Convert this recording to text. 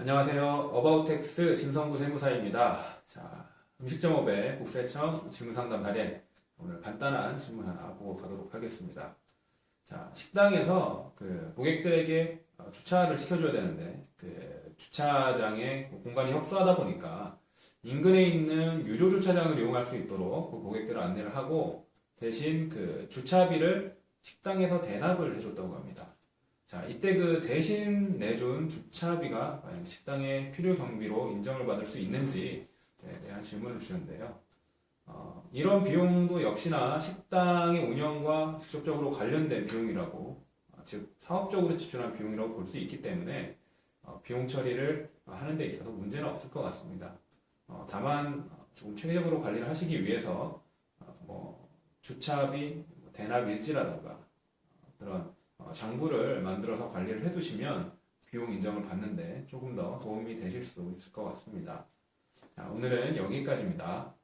안녕하세요. 어바우텍스 진성구 세무사입니다. 자, 음식점업의 국세청 질문상담 발행. 오늘 간단한 질문 하나 보고 가도록 하겠습니다. 자, 식당에서 그 고객들에게 어, 주차를 시켜줘야 되는데, 그 주차장에 공간이 협소하다 보니까 인근에 있는 유료 주차장을 이용할 수 있도록 그 고객들을 안내를 하고 대신 그 주차비를 식당에서 대납을 해줬다고 합니다. 자, 이때 그 대신 내준 주차비가 식당의 필요 경비로 인정을 받을 수 있는지에 대한 질문을 주셨는데요. 어, 이런 비용도 역시나 식당의 운영과 직접적으로 관련된 비용이라고, 어, 즉 사업적으로 지출한 비용이라고 볼 수 있기 때문에 어, 비용 처리를 하는 데 있어서 문제는 없을 것 같습니다. 어, 다만 조금 체계적으로 관리를 하시기 위해서 어, 뭐 주차비, 뭐 대납 일지라든가 어, 그런 어, 장부를 만들어서 관리를 해두시면 비용 인정을 받는데 조금 더 도움이 되실 수 있을 것 같습니다. 자, 오늘은 여기까지입니다.